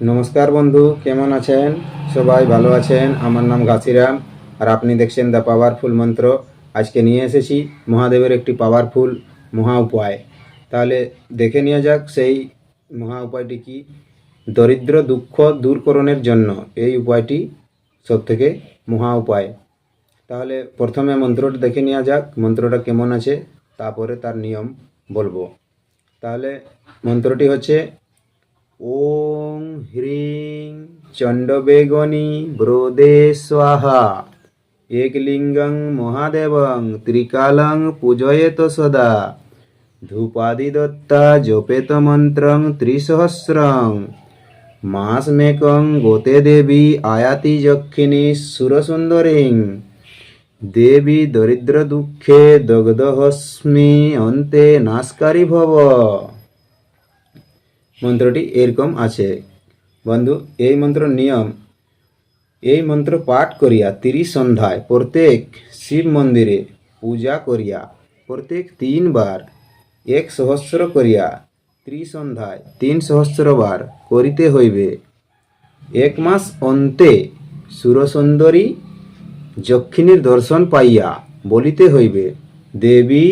নমস্কার বন্ধু, কেমন আছেন? সবাই ভালো আছেন? আমার নাম ঘাসিরাম, আর আপনি দেখছেন দ্য পাওয়ারফুল মন্ত্র। আজকে নিয়ে এসেছি মহাদেবের একটি পাওয়ারফুল মহা উপায়। তাহলে দেখে নেওয়া যাক সেই মহা উপায়টি কি? দরিদ্র দুঃখ দূরকরণের জন্য এই উপায়টি সবথেকে মহা উপায়। তাহলে প্রথমে মন্ত্রটা দেখে নেওয়া যাক, মন্ত্রটা কেমন আছে, তারপরে তার নিয়ম বলব। তাহলে মন্ত্রটি হচ্ছে ওং হ্রিং চণ্ডবেগনি ব্রোদে স্বাহা। একলিঙ্গং মহাদেবং ত্রিকালং পূজয়েত সদা। ধূপাদি দত্তা জপেত মন্ত্রং ত্রিসহস্রং। মাসমেকং গোতে দেবী আয়াতি যক্ষিণী সুরসুন্দরীং। দেবী দরিদ্র দুঃখে দগ্ধহস্মি অন্তে নাশকারী ভব। মন্ত্রটি এরকম আছে। বন্ধু, এই মন্ত্র নিয়ম, এই মন্ত্র পাঠ করিয়া তিরিশ সন্ধ্যায় প্রত্যেক শিব মন্দিরে পূজা করিয়া প্রত্যেক তিনবার এক সহস্র করিয়া ত্রিসন্ধ্যায় তিন সহস্রবার করিতে হইবে। এক মাস অন্তে সুরসুন্দরী যক্ষিণীর দর্শন পাইয়া বলিতে হইবে, দেবী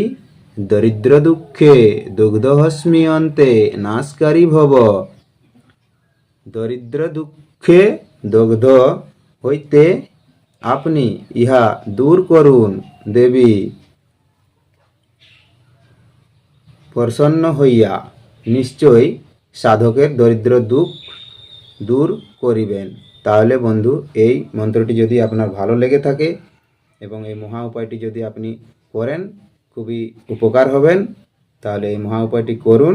দরিদ্র দুঃখে দুগ্ধহস্মি অন্তে নাশকারী ভব। দরিদ্র দুঃখে দগ্ধ হইতে আপনি ইহা দূর করুন, দেবী। প্রসন্ন হইয়া নিশ্চয় সাধকের দরিদ্র দুঃখ দূর করিবেন। তাহলে বন্ধু, এই মন্ত্রটি যদি আপনার ভালো লেগে থাকে এবং এই মহা উপায়টি যদি আপনি করেন খুবই উপকার হবেন, তাহলে এই মহা উপায়টি করুন।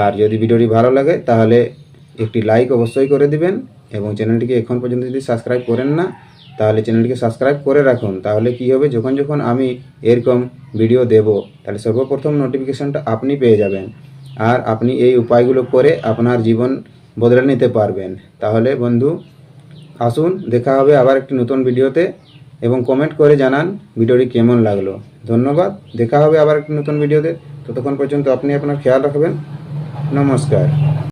আর যদি ভিডিওটি ভালো লাগে, তাহলে একটি লাইক অবশ্যই করে দিবেন এবং চ্যানেলটিকে এখন পর্যন্ত যদি সাবস্ক্রাইব করেন না, তাহলে চ্যানেলটিকে সাবস্ক্রাইব করে রাখুন। তাহলে কি হবে? যখন যখন আমি এরকম ভিডিও দেব, তাহলে সর্বপ্রথম নোটিফিকেশনটা আপনি পেয়ে যাবেন। আর আপনি এই উপায়গুলো করে আপনার জীবন বদলে নিতে পারবেন। তাহলে বন্ধু, আসুন, দেখা হবে আবার একটি নতুন ভিডিওতে এবং কমেন্ট করে জানান ভিডিওটি কেমন লাগল। ধন্যবাদ। দেখা হবে আবার একটি নতুন ভিডিওতে। ততক্ষণ পর্যন্ত আপনি আপনার খেয়াল রাখবেন। নমস্কার।